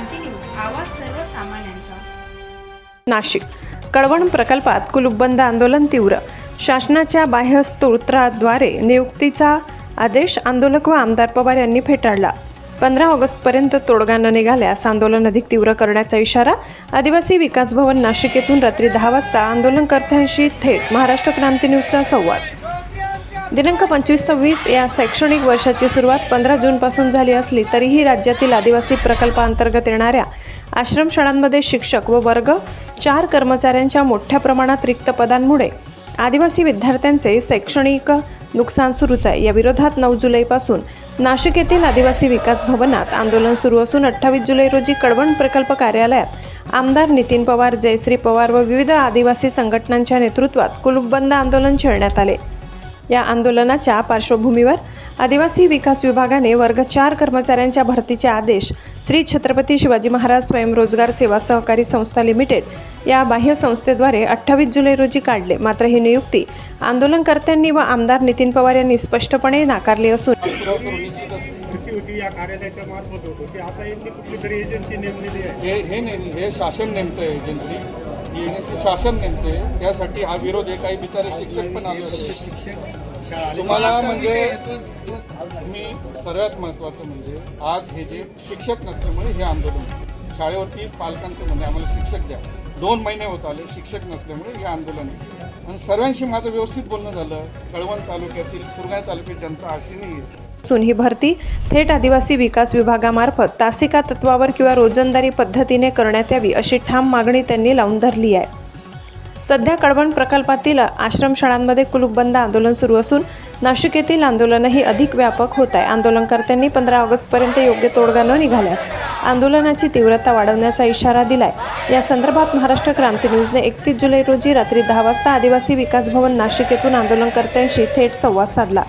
क्रांती news आवाज सर्वसामान्यांचा. नाशिक. कळवण प्रकल्पात कुलूपबंद आंदोलन तीव्र. शासनाच्या बाह्य स्तोत्राद्वारे नियुक्तीचा आदेश आंदोलक व आमदार पवार यांनी फेटाळला. पंधरा ऑगस्टपर्यंत तोडगा न निघाल्यास आंदोलन अधिक तीव्र करण्याचा इशारा आदिवासी विकास भवन नाशिक येथून रात्री दहा वाजता आंदोलनकर्त्यांशी थेट महाराष्ट्र क्रांती न्यूजचा संवाद. दिनांक पंचवीस सव्वीस या शैक्षणिक वर्षाची सुरुवात पंधरा जूनपासून झाली असली तरीही राज्यातील आदिवासी प्रकल्पांतर्गत येणाऱ्या आश्रमशाळांमध्ये शिक्षक व वर्ग चार कर्मचाऱ्यांच्या मोठ्या प्रमाणात रिक्त पदांमुळे आदिवासी विद्यार्थ्यांचे शैक्षणिक नुकसान सुरूच आहे. या विरोधात नऊ जुलैपासून नाशिक येथील आदिवासी विकास भवनात आंदोलन सुरू असून अठ्ठावीस जुलै रोजी कडवण प्रकल्प कार्यालयात आमदार नितीन पवार जयश्री पवार व विविध आदिवासी संघटनांच्या नेतृत्वात कुलूपबंद आंदोलन छेडण्यात आले. या आंदोलनाच्या पार्श्वभूमीवर आदिवासी विकास विभागाने वर्ग चार कर्मचाऱ्यांच्या भरतीचे आदेश श्री छत्रपती शिवाजी महाराज स्वयंरोजगार सेवा सहकारी संस्था लिमिटेड या बाह्य संस्थेद्वारे अठ्ठावीस जुलै रोजी काढले. मात्र ही नियुक्ती आंदोलनकर्त्यांनी व आमदार नितीन पवार यांनी स्पष्टपणे नाकारली असून हे हे हे शासन नेमतं एजन्सी ही एजन्सी शासन नेमते त्यासाठी हा विरोध आहे. काही बिचारे शिक्षक पण आले होते. तुम्हाला म्हणजे मी सर्वात महत्त्वाचं म्हणजे आज हे जे शिक्षक नसल्यामुळे हे आंदोलन शाळेवरती पालकांचं म्हणजे आम्हाला शिक्षक द्या. दोन महिने होत आले शिक्षक नसल्यामुळे हे आंदोलन आहे. आणि सर्वांशी माझं व्यवस्थित बोलणं झालं. कळवण तालुक्यातील सुरगाणा तालुक्यात जनता अशी नाही आहे. असून ही भरती थेट आदिवासी विकास विभागामार्फत तासिका तत्वावर किंवा रोजंदारी पद्धतीने करण्यात यावी अशी ठाम मागणी त्यांनी लावून धरली आहे. सध्या कळवण प्रकल्पातील आश्रमशाळांमध्ये कुलूपबंद आंदोलन सुरू असून नाशिक येथील आंदोलनही अधिक व्यापक होत आहे. आंदोलनकर्त्यांनी पंधरा ऑगस्टपर्यंत योग्य तोडगा न निघाल्यास आंदोलनाची तीव्रता वाढवण्याचा इशारा दिलाय. या संदर्भात महाराष्ट्र क्रांती न्यूजने एकतीस जुलै रोजी रात्री दहा वाजता आदिवासी विकास भवन नाशिक येथून आंदोलनकर्त्यांशी थेट संवाद साधला.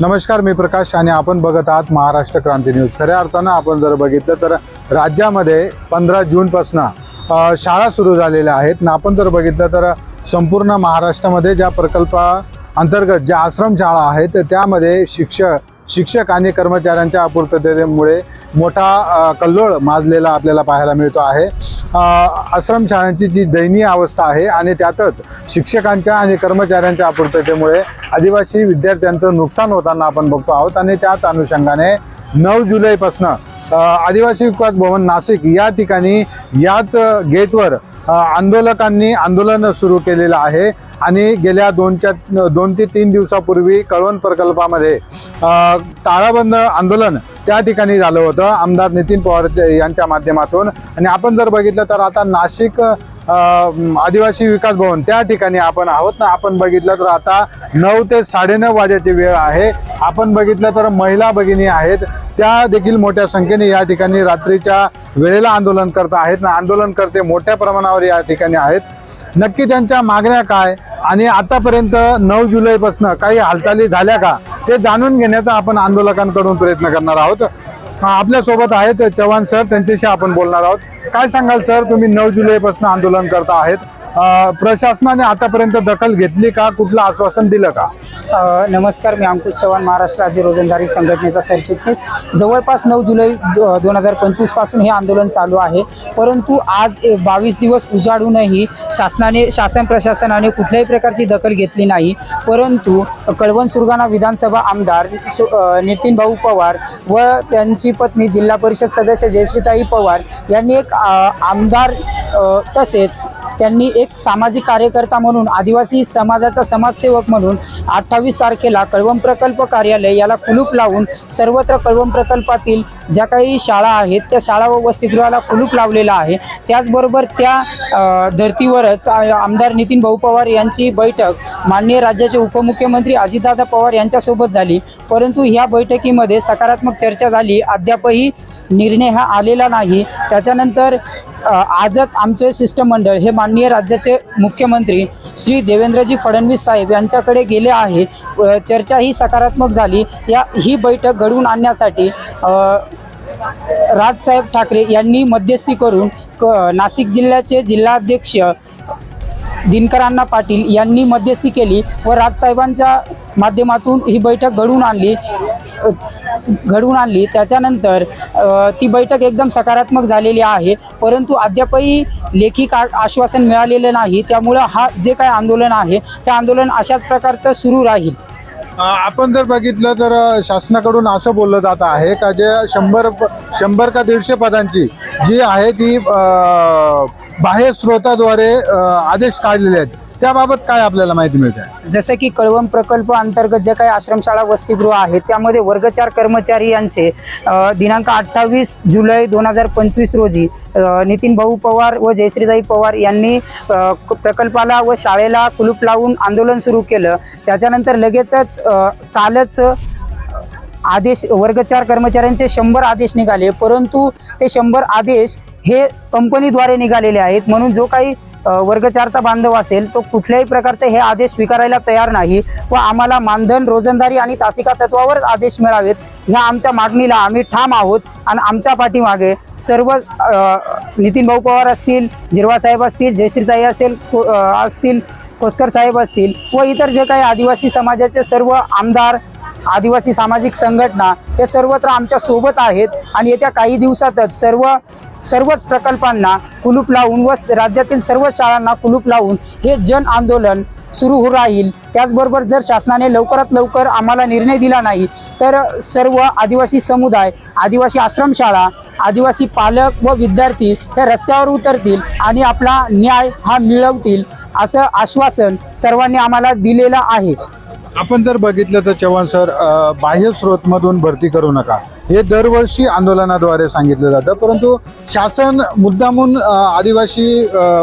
नमस्कार मी प्रकाश आणि आपण बघत आहात महाराष्ट्र क्रांती न्यूज. खऱ्या अर्थानं आपण जर बघितलं तर राज्यामध्ये पंधरा जूनपासून शाळा सुरू झालेल्या आहेत. ना आपण जर बघितलं तर संपूर्ण महाराष्ट्रामध्ये ज्या प्रकल्पा अंतर्गत ज्या आश्रमशाळा आहेत त्यामध्ये शिक्षक शिक्षक आणि कर्मचाऱ्यांच्या अपूर्ततेमुळे मोठा कल्लोळ माजलेला आपल्याला पाहायला मिळतो आहे. आश्रमशाळांची जी दयनीय अवस्था आहे आणि त्यातच शिक्षकांच्या आणि कर्मचाऱ्यांच्या अपूर्ततेमुळे आदिवासी विद्यार्थ्यांचं नुकसान होताना आपण बघतो आहोत. आणि त्याच अनुषंगाने नऊ जुलैपासनं आदिवासी विकास भवन नाशिक या ठिकाणी याच गेटवर आंदोलकांनी आंदोलन सुरू केलेलं आहे. आणि गेल्या दोनच्या दोन ते तीन दिवसापूर्वी कळवण प्रकल्पामध्ये ताळाबंद आंदोलन त्या ठिकाणी झालं होतं. आमदार नितीन पवार यांच्या माध्यमातून. आणि आपण जर बघितलं तर आता नाशिक आदिवासी विकास भवन त्या ठिकाणी आपण आहोत ना. आपण बघितलं तर आता नऊ ते साडेनऊ वाजेची वेळ आहे. आपण बघितलं तर महिला भगिनी आहेत. त्या देखील मोठ्या संख्येने या ठिकाणी रात्रीच्या वेळेला आंदोलन करत आहेत ना आंदोलनकर्ते मोठ्या प्रमाणावर या ठिकाणी आहेत. नक्की त्यांच्या मागण्या काय आणि आतापर्यंत नऊ जुलैपासून काही हालचाली झाल्या का ते जाणून घेण्याचा आपण आंदोलकांकडून प्रयत्न करणार आहोत. आपल्यासोबत आहेत चव्हाण सर त्यांच्याशी आपण बोलणार आहोत. काय सांगाल सर तुम्ही नऊ जुलैपासून आंदोलन करता आहेत? प्रशासनाने आतापर्यंत दखल घेतली का? कुठलं आश्वासन दिलं का? नमस्कार मी अंकुश चव्हाण महाराष्ट्र राज्य रोजंदारी संघटनेचा सरचिटणीस. जवळपास नऊ जुलै दो दोन हजार पंचवीसपासून हे आंदोलन चालू आहे. परंतु आज बावीस दिवस उजाडूनही शासनाने शासन प्रशासनाने कुठल्याही प्रकारची दखल घेतली नाही. परंतु कळवण सुरगाणा विधानसभा आमदार नितीन भाऊ पवार व त्यांची पत्नी जिल्हा परिषद सदस्य जयश्रीताई पवार यांनी एक आमदार तसेच त्यांनी एक सामाजिक कार्यकर्ता म्हणून आदिवासी समाजाचा समाजसेवक म्हणून अठ्ठावीस तारखेला कळवम प्रकल्प कार्यालय याला कुलूप लावून सर्वत्र कळवम प्रकल्पातील ज्या काही शाळा आहेत त्या शाळा व वसतिगृहाला कुलूप लावलेला आहे. त्याचबरोबर त्या धर्तीवरच आमदार नितीन भाऊ पवार यांची बैठक माननीय राज्याचे उपमुख्यमंत्री अजितदादा पवार यांच्यासोबत झाली. परंतु ह्या बैठकीमध्ये सकारात्मक चर्चा झाली. अद्यापही निर्णय हा आलेला नाही. त्याच्यानंतर आजच आमचे शिष्टमंडळ हे माननीय राज्याचे मुख्यमंत्री श्री देवेंद्रजी फडणवीस साहेब यांच्याकडे गेले आहे. चर्चा ही सकारात्मक झाली. या ही बैठक घडवून आणण्यासाठी राजसाहेब ठाकरे यांनी मध्यस्थी करून क नाशिक जिल्ह्याचे जिल्हाध्यक्ष दिनकरांना पाटील यांनी मध्यस्थी केली व राजसाहेबांच्या माध्यमातून ही बैठक घडवून आणली घडवून आणली. त्याच्यानंतर ती बैठक एकदम सकारात्मक झालेली आहे. परंतु अद्यापही लेखी का आश्वासन मिळालेलं नाही. त्यामुळं हा जे काय आंदोलन आहे ते आंदोलन अशाच प्रकारचं सुरू राहील. आपण जर बघितलं तर शासनाकडून असं बोललं जात आहे का जे शंभर शंभर का दीडशे पदांची जी आहे ती बाह्य स्रोताद्वारे आदेश काढलेले आहेत. त्याबाबत काय आपल्याला माहिती मिळते? जसं की कळवण प्रकल्प अंतर्गत जे काही आश्रमशाळा वसतिगृह आहेत त्यामध्ये वर्गचार कर्मचारी यांचे अ, दिनांक अठ्ठावीस जुलै दोन हजार पंचवीस रोजी अ, नितीन भाऊ पवार व जयश्रीताई पवार यांनी अ, क- प्रकल्पाला व शाळेला कुलूप लावून आंदोलन सुरू केलं. त्याच्यानंतर लगेचच अ, कालच आदेश वर्गचार कर्मचाऱ्यांचे शंभर आदेश निघाले. परंतु ते शंभर आदेश हे कंपनीद्वारे निघालेले आहेत. म्हणून जो काही वर्ग वर्गचारचा बांधव असेल तो कुठल्याही प्रकारचे हे आदेश स्वीकारायला तयार नाही व आम्हाला मानधन रोजंदारी आणि तासिका तत्वावर आदेश मिळावेत. ह्या आमच्या मागणीला आम्ही ठाम आहोत आणि आमच्या पाठीमागे सर्व नितीन भाऊ पवार असतील जिरवा साहेब असतील जयश्रीताई असेल असतील कोस्कर साहेब असतील व इतर जे काही आदिवासी समाजाचे सर्व आमदार आदिवासी सामाजिक संघटना हे सर्वत्र आमच्यासोबत आहेत आणि येत्या काही दिवसातच सर्व सर्वच प्रकल्पांना कुलूप लावून व राज्यातील सर्व शाळांना कुलूप लावून हे जन आंदोलन सुरू हो राहील. त्याचबरोबर जर शासनाने लवकरात लवकर आम्हाला निर्णय दिला नाही तर सर्व आदिवासी समुदाय आदिवासी आश्रमशाळा आदिवासी पालक व विद्यार्थी हे रस्त्यावर उतरतील आणि आपला न्याय हा मिळवतील असं आश्वासन सर्वांनी आम्हाला दिलेलं आहे. आपण जर बघितलं तर चव्हाण सर बाह्य स्रोतमधून भरती करू नका. हे दरवर्षी आंदोलनाद्वारे सांगितलं जातं. परंतु शासन मुद्दामून आदिवासी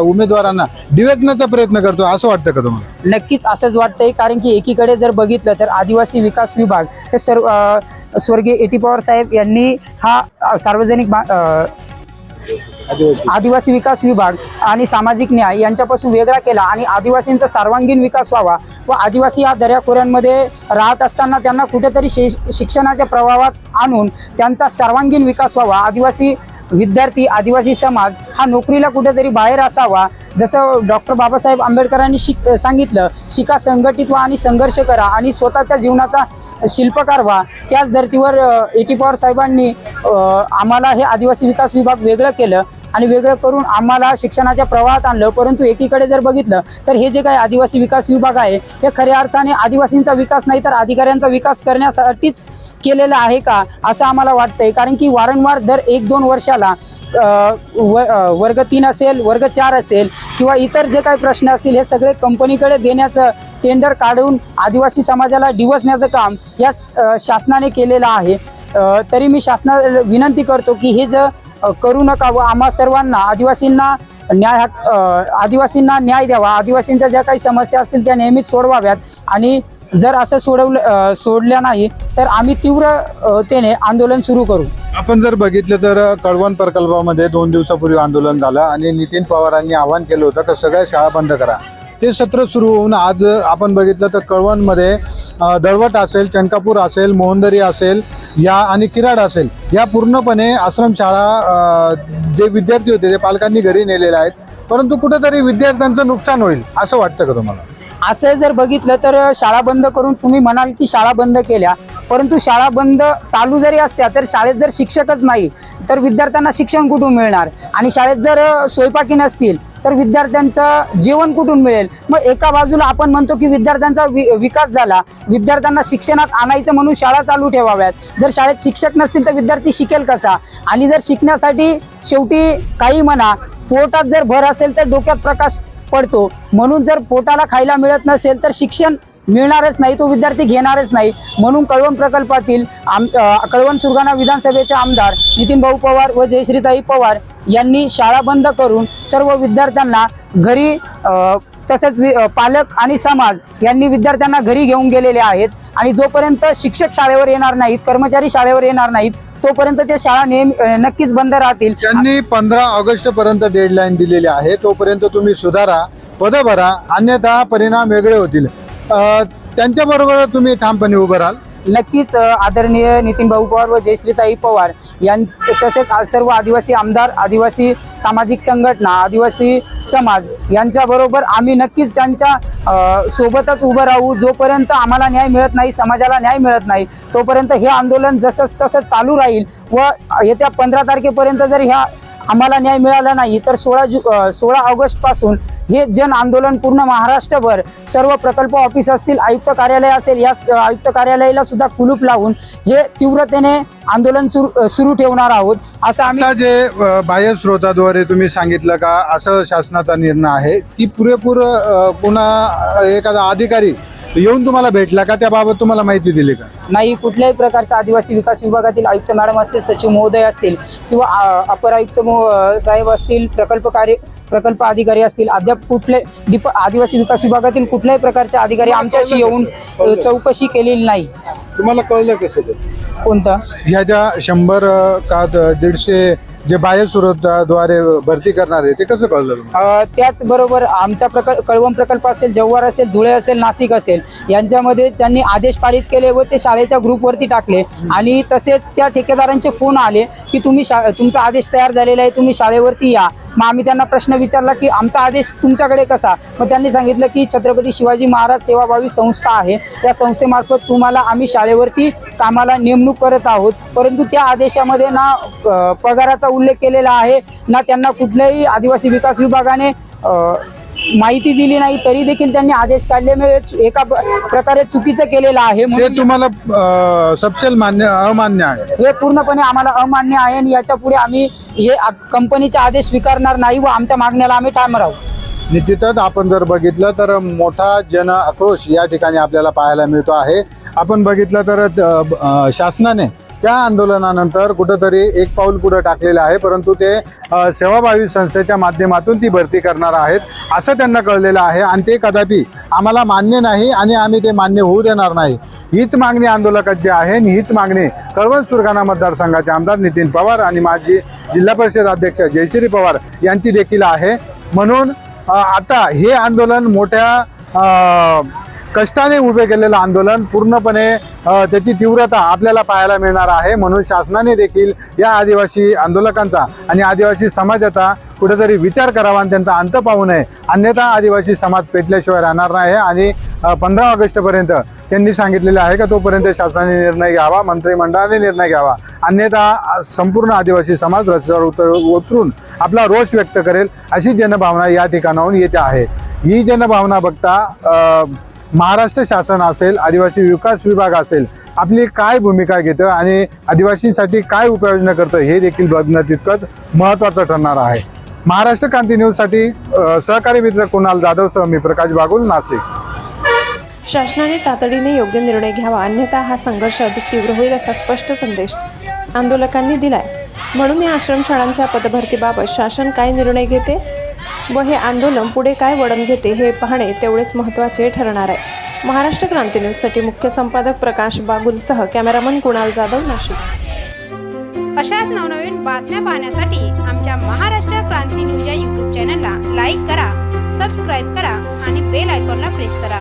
उमेदवारांना डिवेतण्याचा प्रयत्न करतो असं वाटतं का तुम्हाला? नक्कीच असंच वाटतंय कारण की एकीकडे जर बघितलं तर आदिवासी विकास विभाग हे सर्व स्वर्गीय एटी पवार साहेब यांनी हा सार्वजनिक आदिवासी. विकास विभाग आणि सामाजिक न्याय यांच्यापासून वेगळा केला आणि आदिवासींचा सर्वांगीण विकास व्हावा व आदिवासी या दर्याखोऱ्यांमध्ये राहत असताना त्यांना कुठेतरी शे शिक्षणाच्या प्रभावात आणून त्यांचा सर्वांगीण विकास व्हावा. आदिवासी विद्यार्थी आदिवासी समाज हा नोकरीला कुठेतरी बाहेर असावा. जसं डॉक्टर बाबासाहेब आंबेडकरांनी शिक सांगितलं शिका संघटित व्हा आणि संघर्ष करा आणि स्वतःच्या जीवनाचा शिल्पकार व्हा. त्याच धर्तीवर ए टी पवार साहेबांनी आम्हाला हे आदिवासी विकास विभाग वेगळं केलं. आणि वेगळं करून आम्हाला शिक्षणाच्या प्रवाहात आणलं. परंतु एकीकडे जर बघितलं तर हे जे काही आदिवासी विकास विभाग आहे हे खऱ्या अर्थाने आदिवासींचा विकास नाही तर अधिकाऱ्यांचा विकास करण्यासाठीच केलेला आहे का असं आम्हाला वाटतंय. कारण की वारंवार दर एक दोन वर्षाला व वर्ग तीन असेल वर्ग चार असेल किंवा इतर जे काही प्रश्न असतील हे सगळे कंपनीकडे देण्याचं टेंडर काढून आदिवासी समाजाला डिवसण्याचं काम या शासनाने केलेलं आहे. तरी मी शासना विनंती करतो की हे जर करू नका व आम्हा सर्वांना आदिवासींना न्याय आदिवासींना न्याय द्यावा. आदिवासींच्या ज्या काही समस्या असतील त्या नेहमीच सोडवाव्यात. आणि जर असं सोडवलं सोडल्या नाही तर आम्ही तीव्र तेने आंदोलन सुरू करू. आपण जर बघितलं तर कळवण प्रकल्पामध्ये दोन दिवसापूर्वी आंदोलन झालं आणि नितीन पवारांनी आवाहन केलं होतं की सगळ्या शाळा बंद करा. ते सत्र सुरू होऊन आज आपण बघितलं तर कळवणमध्ये दळवट असेल चनकापूर असेल मोहंदरी असेल या आणि किराड असेल या पूर्णपणे आश्रमशाळा जे विद्यार्थी होते ते पालकांनी घरी नेलेले आहेत परंतु कुठेतरी विद्यार्थ्यांचं नुकसान होईल असं वाटतं का तुम्हाला? असं जर बघितलं तर शाळा बंद करून तुम्ही म्हणाल की शाळा बंद केल्या. परंतु शाळा बंद चालू जरी असत्या तर शाळेत जर शिक्षकच नाही तर विद्यार्थ्यांना शिक्षण कुठून मिळणार? आणि शाळेत जर स्वयंपाकी नसतील तर विद्यार्थ्यांचं जेवण कुठून मिळेल? मग एका बाजूला आपण म्हणतो की विद्यार्थ्यांचा वि विकास झाला. विद्यार्थ्यांना शिक्षणात आणायचं म्हणून शाळा चालू ठेवाव्यात. जर शाळेत शिक्षक नसतील तर विद्यार्थी शिकेल कसा? आणि जर शिकण्यासाठी शेवटी काही म्हणा पोटात जर भर असेल तर डोक्यात प्रकाश पडतो. म्हणून जर पोटाला खायला मिळत नसेल तर शिक्षण मिळणारच नाही तो विद्यार्थी घेणारच नाही. म्हणून कळवण प्रकल्पातील आम कळवण सुरगाणा विधानसभेचे आमदार नितीन भाऊ पवार व जयश्रीताई पवार यांनी शाळा बंद करून सर्व विद्यार्थ्यांना घरी तसेच वि- पालक आणि समाज यांनी विद्यार्थ्यांना घरी घेऊन गेलेले आहेत. आणि जोपर्यंत शिक्षक शाळेवर येणार नाहीत कर्मचारी शाळेवर येणार नाहीत तोपर्यंत ते शाळा नेहमी नक्कीच बंद राहतील. त्यांनी पंधरा ऑगस्ट पर्यंत डेडलाईन दिलेली आहे. तोपर्यंत तुम्ही सुधारा पद भरा अन्यथा परिणाम वेगळे होतील. त्यांच्याबरोबर तुम्ही ठामपणे उभं राहाल. नक्कीच आदरणीय नितीन भाऊ पवार व जयश्रीताई पवार यां तसेच सर्व आदिवासी आमदार आदिवासी सामाजिक संघटना आदिवासी समाज यांच्याबरोबर आम्ही नक्कीच त्यांच्या सोबतच उभं राहू. जोपर्यंत आम्हाला न्याय मिळत नाही समाजाला न्याय मिळत नाही तोपर्यंत हे आंदोलन जसंच तसं चालू राहील व येत्या पंधरा तारखेपर्यंत जर ह्या आम्हाला न्याय मिळाला नाही. तर सोळा जु सोळा ऑगस्टपासून हे जन आंदोलन पूर्ण महाराष्ट्रभर सर्व प्रकल्प ऑफिस असतील आयुक्त कार्यालय असेल या आयुक्त कार्यालयाला सुद्धा कुलूप लावून हे तीव्रतेने आंदोलन सुरू सुरू ठेवणार आहोत. असं आम्ही जे बाह्य स्रोताद्वारे तुम्ही सांगितलं का असं शासनाचा निर्णय आहे ती पुरेपूर पुन्हा एखादा अधिकारी येऊन तुम्हाला भेटला का? त्याबाबत तुम्हाला माहिती दिली का? नाही कुठल्याही प्रकारचा आदिवासी विकास विभागातील आयुक्त मॅडम असतील सचिव महोदय असतील किंवा अपर आयुक्त साहेब असतील प्रकल्प कार्य प्रकल्प अधिकारी असतील अद्याप कुठले डिप आदिवासी विकास विभागातील कुठल्याही प्रकारचे अधिकारी आमच्याशी येऊन चौकशी केलेली नाही. तुम्हाला कळलं कसं कोणतं? ह्या ज्या शंभर का दीडशे जे बाह्य स्रोताद्वारे भरती करणार आहे ते कसं कळलं तुम्हाला? त्याचबरोबर आमच्या प्रकल्प कळवण प्रकल्प असेल जव्हार असेल धुळे असेल नाशिक असेल यांच्यामध्ये त्यांनी आदेश पारित केले व ते शाळेच्या ग्रुपवरती टाकले आणि तसेच त्या ठेकेदारांचे फोन आले की तुम्ही शा तुमचा आदेश तयार झालेला आहे तुम्ही शाळेवरती या मग आम्ही त्यांना प्रश्न विचारला की आमचा आदेश तुमच्याकडे कसा? मग त्यांनी सांगितलं की छत्रपती शिवाजी महाराज सेवाभावी संस्था आहे. त्या संस्थेमार्फत तुम्हाला आम्ही शाळेवरती कामाला नेमणूक करत आहोत. परंतु त्या आदेशामध्ये ना पगाराचा उल्लेख केलेला आहे. ना त्यांना कुठल्याही आदिवासी विकास विभागाने माहिती दिली नाही तरी देखील त्यांनी आदेश काढले. म्हणजे एका प्रकारे चुकीचं केलेलं आहे ते म्हणून तुम्हाला सपशेल मान्य अमान्य आहे. हे पूर्णपणे आम्हाला अमान्य आहे आणि याच्यापुढे आम्ही हे आ- कंपनीचे आदेश स्वीकारणार नाही व आमच्या मागण्याला आम्ही ठाम राहू. निश्चितच आपण जर बघितलं तर मोठा जन आक्रोश या ठिकाणी आपल्याला पाहायला मिळतो आहे. आपण बघितलं तर अ, ब- अ, शासनाने त्या आंदोलनानंतर कुठंतरी एक पाऊल पुढं टाकलेलं आहे परंतु ते सेवाभावी संस्थेच्या माध्यमातून ती भरती करणार आहेत असं त्यांना कळलेलं आहे. आणि ते कदापि आम्हाला मान्य नाही आणि आम्ही ते मान्य होऊ देणार नाही. हीच मागणी आंदोलकांची आहे आणि हीच मागणी कळवण सुरगाणा मतदारसंघाचे आमदार नितीन पवार आणि माजी जिल्हा परिषद अध्यक्ष जयश्री पवार यांची देखील आहे. म्हणून आता हे आंदोलन मोठ्या कष्टाने उभे केलेलं आंदोलन पूर्णपणे त्याची तीव्रता आपल्याला पाहायला मिळणार आहे. म्हणून शासनाने देखील या आदिवासी आंदोलकांचा आणि आदिवासी समाजाचा कुठेतरी विचार करावा आणि त्यांचा अंत पाहू नये. अन्यथा आदिवासी समाज पेटल्याशिवाय राहणार नाही आणि पंधरा ऑगस्टपर्यंत त्यांनी सांगितलेलं आहे का तोपर्यंत शासनाने निर्णय घ्यावा मंत्रिमंडळाने निर्णय घ्यावा. अन्यथा संपूर्ण आदिवासी समाज रस्त्यावर उतर उतरून आपला रोष व्यक्त करेल अशी जनभावना या ठिकाणाहून येते आहे. ही जनभावना बघता महाराष्ट्र शासन असेल आदिवासी विकास विभाग असेल आपली काय भूमिका घेतं आणि आदिवासींसाठी काय उपाययोजना करतं हे देखील बघणं तितकंच महत्त्वाचं ठरणार आहे. महाराष्ट्र क्रांती न्यूजसाठी सहकारी मित्र कुणाल जाधवसह मी प्रकाश बागुल नाशिक. शासनाने तातडीने योग्य निर्णय घ्यावा अन्यथा हा संघर्ष अधिक तीव्र होईल असा स्पष्ट संदेश आंदोलकांनी दिलाय. म्हणून या आश्रमशाळांच्या पदभरतीबाबत शासन काय निर्णय घेते? व हे आंदोलन पुढे काय वळण घेते हे पाहणे तेवढेच महत्त्वाचे ठरणार आहे. महाराष्ट्र क्रांती न्यूजसाठी मुख्य संपादक प्रकाश बागुलसह कॅमेरामन कुणाल जाधव नाशिक. अशाच नवनवीन बातम्या पाहण्यासाठी आमच्या महाराष्ट्र क्रांती न्यूज या यूट्यूब चॅनलला लाईक करा सबस्क्राईब करा आणि बेल आयकॉनला प्रेस करा.